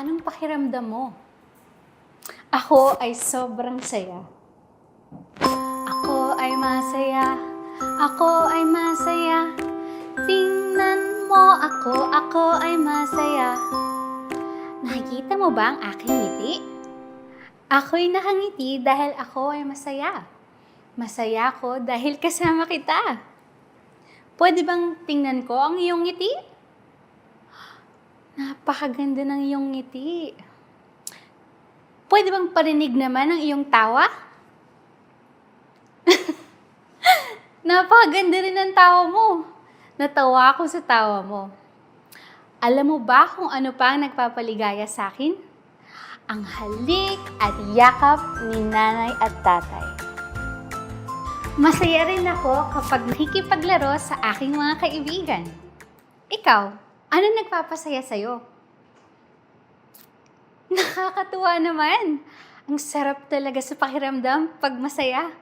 Anong pakiramdam mo? Ako ay sobrang saya. Ako ay masaya. Ako ay masaya. Tingnan mo ako, ako ay masaya. Nakikita mo ba ang aking ngiti? Ako'y nakangiti dahil ako ay masaya. Masaya ako dahil kasama kita. Pwede bang tingnan ko ang iyong ngiti? Napakaganda ng iyong ngiti. Pwede bang parinig naman ang iyong tawa? Napakaganda rin ng tawa mo. Natawa ako sa tawa mo. Alam mo ba kung ano pa ang nagpapaligaya sa akin? Ang halik at yakap ni nanay at tatay. Masaya rin ako kapag nakikipaglaro sa aking mga kaibigan. Ikaw, ano nagpapasaya sa'yo? Nakakatuwa naman. Ang sarap talaga sa pakiramdam pag masaya.